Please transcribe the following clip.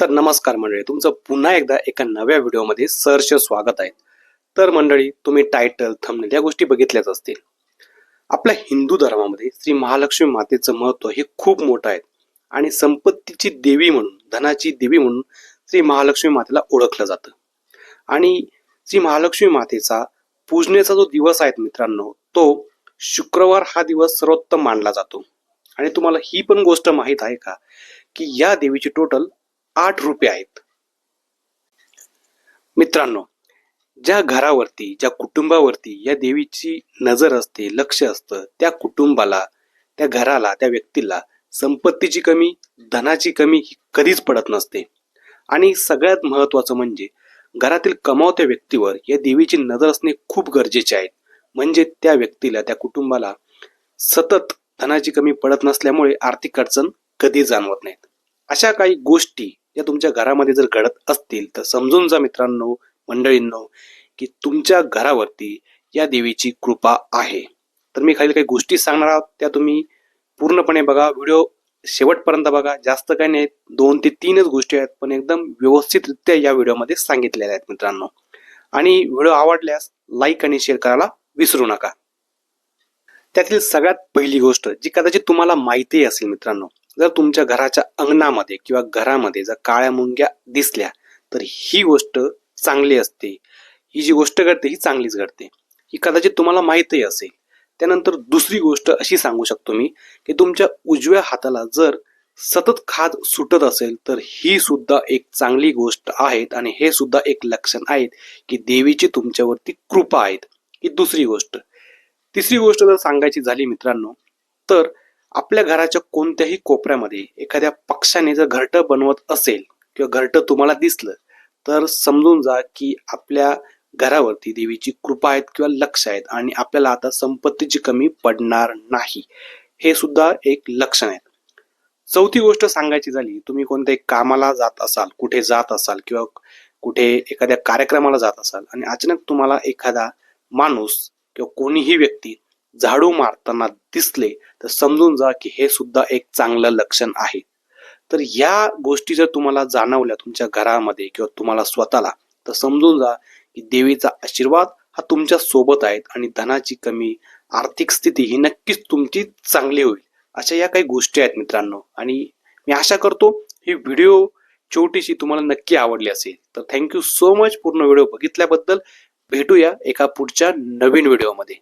तर नमस्कार मंडळी तुमचं पुन्हा एकदा एका नव्या व्हिडिओमध्ये सहर्ष स्वागत आहे. तर मंडळी तुम्ही टायटल थंबनेल या गोष्टी बघितल्याच असतील. आपल्या हिंदू धर्मामध्ये श्री महालक्ष्मी मातेचं महत्त्व हे खूप मोठं आहे. आणि संपत्तीची देवी म्हणून धनाची देवी म्हणून श्री महालक्ष्मी मातेला ओळखलं जातं. आणि श्री महालक्ष्मी मातेचा पूजनेचा जो दिवस आहे मित्रांनो तो शुक्रवार हा दिवस सर्वोत्तम मानला जातो. आणि तुम्हाला ही पण गोष्ट माहीत आहे का? की या देवीची टोटल आठ रुपये आहेत. मित्रांनो ज्या घरावरती ज्या कुटुंबावरती या देवीची नजर असते लक्ष असतं त्या कुटुंबाला त्या घराला त्या व्यक्तीला संपत्तीची कमी धनाची कमी ही कधीच पडत नसते. आणि सगळ्यात महत्वाचं म्हणजे घरातील कमावत्या व्यक्तीवर या देवीची नजर असणे खूप गरजेचे आहे. म्हणजे त्या व्यक्तीला त्या कुटुंबाला सतत धनाची कमी पडत नसल्यामुळे आर्थिक अडचण कधी जाणवत नाहीत. अशा काही गोष्टी या तुमच्या घरामध्ये जर घडत असतील तर समजून जा मित्रांनो मंडळींनो की तुमच्या घरावरती या देवीची कृपा आहे. तर मी खाली काही गोष्टी सांगणार आहोत त्या तुम्ही पूर्णपणे बघा. व्हिडिओ शेवटपर्यंत बघा. जास्त काही नाही दोन ते तीनच गोष्टी आहेत पण एकदम व्यवस्थितरित्या या व्हिडिओमध्ये सांगितलेल्या आहेत मित्रांनो. आणि व्हिडिओ आवडल्यास लाईक आणि शेअर करायला विसरू नका. त्यातील सगळ्यात पहिली गोष्ट जी कदाचित तुम्हाला माहिती असेल मित्रांनो जर तुमच्या घराच्या अंगणामध्ये किंवा घरामध्ये जर काळ्या मुंग्या दिसल्या तर ही गोष्ट चांगली असते. ही जी गोष्ट घडते ही चांगलीच घडते. ही कदाचित तुम्हाला माहितही असेल. त्यानंतर दुसरी गोष्ट अशी सांगू शकतो मी की तुमच्या उजव्या हाताला जर सतत खाज सुटत असेल तर ही सुद्धा एक चांगली गोष्ट आहेत आणि हे सुद्धा एक लक्षण आहेत की देवीची तुमच्यावरती कृपा आहेत. ही दुसरी गोष्ट. तिसरी गोष्ट जर सांगायची झाली मित्रांनो तर आपल्या घराच्या कोणत्याही कोपऱ्यामध्ये एखाद्या पक्षाने जर घरटं बनवत असेल किंवा घरटं तुम्हाला दिसलं तर समजून जा की आपल्या घरावरती देवीची कृपा आहेत किंवा लक्ष आहेत आणि आपल्याला आता संपत्तीची कमी पडणार नाही हे सुद्धा एक लक्षण आहे. चौथी गोष्ट सांगायची झाली तुम्ही कोणत्याही कामाला जात असाल कुठे जात असाल किंवा कुठे एखाद्या कार्यक्रमाला जात असाल आणि अचानक तुम्हाला एखादा माणूस किंवा कोणीही व्यक्ती झाडू मारताना दिसले तर समजून जा की हे सुद्धा एक चांगलं लक्षण आहे. तर या गोष्टी जर तुम्हाला जाणवल्या तुमच्या घरामध्ये किंवा तुम्हाला स्वतःला तर समजून जा की देवीचा आशीर्वाद हा तुमच्यासोबत आहेत आणि धनाची कमी आर्थिक स्थिती ही नक्कीच तुमची चांगली होईल. अशा या काही गोष्टी आहेत मित्रांनो. आणि मी आशा करतो ही व्हिडिओ छोटीशी तुम्हाला नक्की आवडली असेल. तर थँक्यू सो मच. पूर्ण व्हिडिओ बघितल्याबद्दल भेटूया एका पुढच्या नवीन व्हिडिओमध्ये.